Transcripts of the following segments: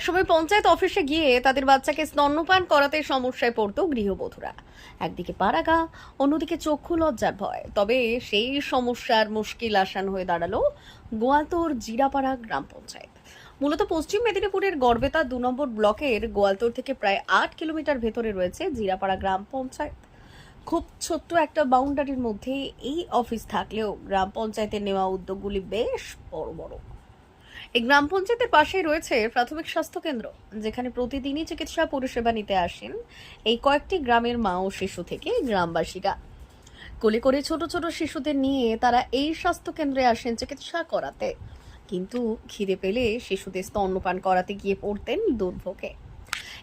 একসময় পঞ্চায়েত অফিসে গিয়ে তাদের বাচ্চাকে স্তন্যপান করাতে সমস্যায় পড়ত গৃহবধূরা। একদিকে পাড়াগা অন্যদিকে চক্ষু লজ্জার ভয়। তবে সেই সমস্যার মুশকিল আসান হয়ে দাঁড়াল গোয়ালতোর জিরাপাড়া গ্রাম পঞ্চায়েত। মূলত পশ্চিম মেদিনীপুরের গড়বেতা দু নম্বর ব্লকের গোয়ালতোর থেকে প্রায় আট কিলোমিটার ভেতরে রয়েছে জিরাপাড়া গ্রাম পঞ্চায়েত। খুব ছোট্ট একটা বাউন্ডারির মধ্যে এই অফিস থাকলেও গ্রাম পঞ্চায়েতের নেওয়া উদ্যোগগুলি বেশ বড় বড়। এই গ্রাম পঞ্চায়েতের পাশেই রয়েছে প্রাথমিক স্বাস্থ্য কেন্দ্র, যেখানে প্রতিদিনই চিকিৎসা পরিষেবা নিতে আসেন এই কয়েকটি গ্রামের মা ও শিশু থেকে গ্রামবাসীরা। কোলে করে ছোট ছোট শিশুদের নিয়ে তারা এই স্বাস্থ্য কেন্দ্রে আসেন চিকিৎসা করাতে। কিন্তু খিদে পেলে শিশুদের স্তন্যপান করাতে গিয়ে পড়তেন দুর্ভোগে।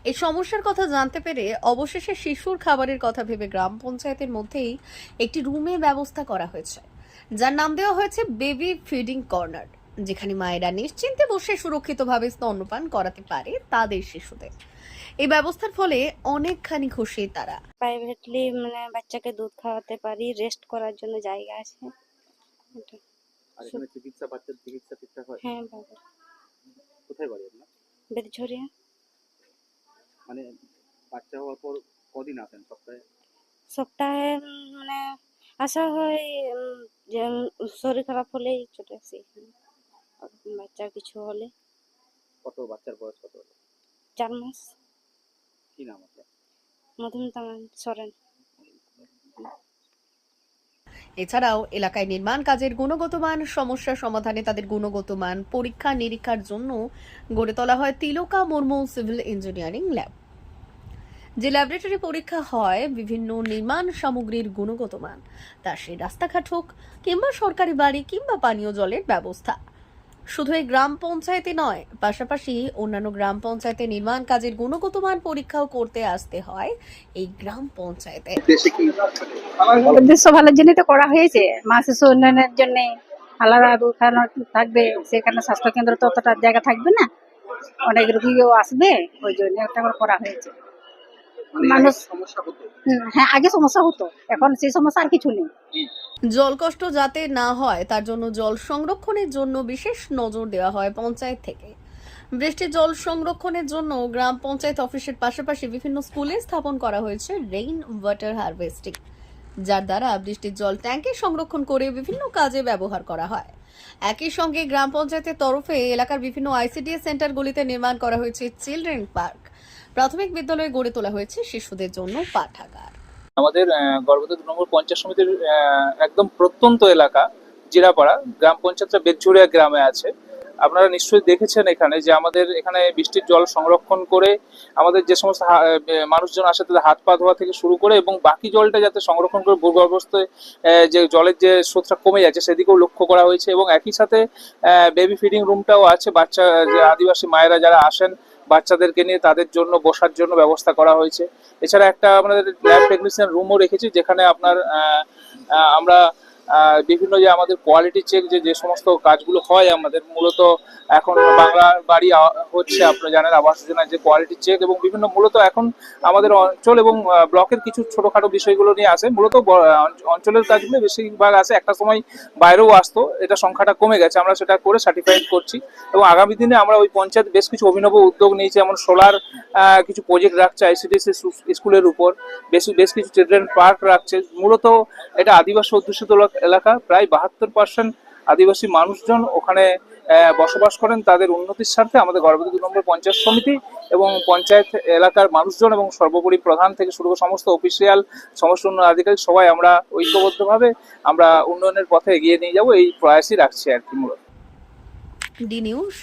এই সমস্যার কথা জানতে পেরে অবশেষে শিশুর খাবারের কথা ভেবে গ্রাম পঞ্চায়েতের মধ্যেই একটি রুমে ব্যবস্থা করা হয়েছে, যার নাম দেওয়া হয়েছে বেবি ফিডিং কর্নার। যেখানে মায়েরা নিশ্চিন্তে বসে সুরক্ষিতভাবে স্তন্যপান করাতে পারে তাদের শিশুদের। এই ব্যবস্থার ফলে অনেকখানি খুশি তারা। প্রাইভেটলি মানে বাচ্চাকে দুধ খাওয়াতে পারি রেস্ট করার জন্য জায়গা আছে। চিকিৎসা বাচ্চার চিকিৎসা ঠিকঠাক হয়? হ্যাঁ বাবা। কোথায় বাড়ি আপনার? বেদঝরিয়া মানে বাচ্চা হওয়ার পর কদিন আসেন সপ্তাহে? সপ্তাহে মানে আসা হয় যে শরীর খারাপ হলেই চলে আসি বাচ্চার কিছু হলে। কত বাচ্চার বয়স কত হলো? চার মাস। কি নাম আপনার মধুমিতা সরেন। এছাড়াও এলাকায় নির্মাণ কাজের গুণগত মান সমস্যা সমাধানে তাদের গুণগত মান পরীক্ষা নিরীক্ষার জন্য গড়ে তোলা হয় Tilka Murmu civil engineering lab. যে ল্যাবরেটরি পরীক্ষা হয় বিভিন্ন নির্মাণ সামগ্রীর গুণগত মান। তা সে রাস্তাঘাট হোক কিংবা সরকারি বাড়ি কিংবা পানীয় জলের ব্যবস্থা। শুধু এই গ্রাম পঞ্চায়েতে নয় পাশাপাশি অন্যান্য গ্রাম পঞ্চায়েতে নির্মাণ কাজের গুণগত মান পরীক্ষাও করতে আসতে হয় এই গ্রাম পঞ্চায়েতে। উদ্দেশ্য ভালোর জন্যই তো করা হয়েছে। মা শিশু উন্নয়নের জন্য আলাদা দুখানা থাকবে সেখানে স্বাস্থ্য কেন্দ্র তো অতটা জায়গা থাকবে না। অনেক রুগীও আসবে ওই জন্য একটা করা হয়েছে। মানুষ সমস্যা হতো? হুম, হ্যাঁ আগে সমস্যা হতো। এখন সেই সমস্যা আর কিছু নেই। জল কষ্ট যাতে না হয় তার জন্য জল সংরক্ষণের জন্য বিশেষ নজর দেওয়া হয় পঞ্চায়েত থেকে। বৃষ্টির জল সংরক্ষণের জন্য গ্রাম পঞ্চায়েত অফিসের পাশাপাশি বিভিন্ন স্কুলে স্থাপন করা হয়েছে রেইন ওয়াটার হারভেস্টিং যার দ্বারা বৃষ্টির জল ট্যাঙ্কে সংরক্ষণ করে বিভিন্ন কাজে ব্যবহার করা হয়। একই সঙ্গে গ্রাম পঞ্চায়েতের তরফে এলাকার বিভিন্ন আইসিডিএস সেন্টারগুলিতে নির্মাণ করা হয়েছে চিলড্রেন পার্ক প্রাথমিক বিদ্যালয়ে গড়ে তোলা হয়েছে শিশুদের জন্য পাঠাগার। আমাদের গর্ভবতী দু নম্বর পঞ্চায়েত সমিতির একদম প্রত্যন্ত এলাকা, জিরাপাড়া, গ্রাম পঞ্চায়েতটা বেদঝুড়িয়া গ্রামে আছে। আপনারা নিশ্চয়ই দেখেছেন এখানে যে আমাদের এখানে বৃষ্টির জল সংরক্ষণ করে আমাদের যে সমস্ত মানুষজন আসে তাদের হাত পা ধোয়া থেকে শুরু করে এবং বাকি জলটা যাতে সংরক্ষণ করে ভূগর্ভস্থ যে জলের যে স্রোতটা কমে যাচ্ছে সেদিকেও লক্ষ্য করা হয়েছে এবং একই সাথে বেবি ফিডিং রুমটাও আছে। বাচ্চা, যে আদিবাসী মায়েরা যারা আসেন বাচ্চাদেরকে নিয়ে তাদের জন্য বসার জন্য ব্যবস্থা করা হয়েছে। এছাড়া একটা আমাদের ল্যাব টেকনিশিয়ান রুমও রেখেছি, যেখানে আপনার আমরা বিভিন্ন যে আমাদের কোয়ালিটি চেক যে যে সমস্ত কাজগুলো হয় আমাদের, মূলত এখন বাংলা বাড়ি হচ্ছে, আপনারা জানেন, আবাস যোজনার যে কোয়ালিটি চেক এবং বিভিন্ন মূলত এখন আমাদের অঞ্চল এবং ব্লকের কিছু ছোটখাটো বিষয়গুলো নিয়ে আসে মূলত অঞ্চলের কাজগুলো বেশিরভাগ আসে একটা সময় বাইরেও আসতো, এটা সংখ্যাটা কমে গেছে। আমরা সেটা করে সার্টিফাইড করছি এবং আগামী দিনে আমরা ওই পঞ্চায়েত বেশ কিছু অভিনব উদ্যোগ নিয়েছি। যেমন সোলার কিছু প্রজেক্ট রাখছে আইসিডিএস স্কুলের উপর। বেশ বেশ কিছু চিলড্রেন পার্ক রাখছে। মূলত এটা আদিবাসী অধ্যুষিত এলাকা, প্রায় বাহাত্তর পার্সেন্ট আদিবাসী মানুষজন ওখানে বসবাস করেন, তাদের উন্নতির স্বার্থে আমাদের গর্ভবতী দু নম্বর পঞ্চায়েত সমিতি এবং পঞ্চায়েত এলাকার মানুষজন এবং সর্বোপরি প্রধান থেকে শুরু করে সমস্ত অফিসিয়াল, সমস্ত উন্নয়ন আধিকারিক সবাই আমরা ঐক্যবদ্ধভাবে আমরা উন্নয়নের পথে এগিয়ে নিয়ে যাব। এই প্রয়াসই রাখছি আর কি মূলত। D news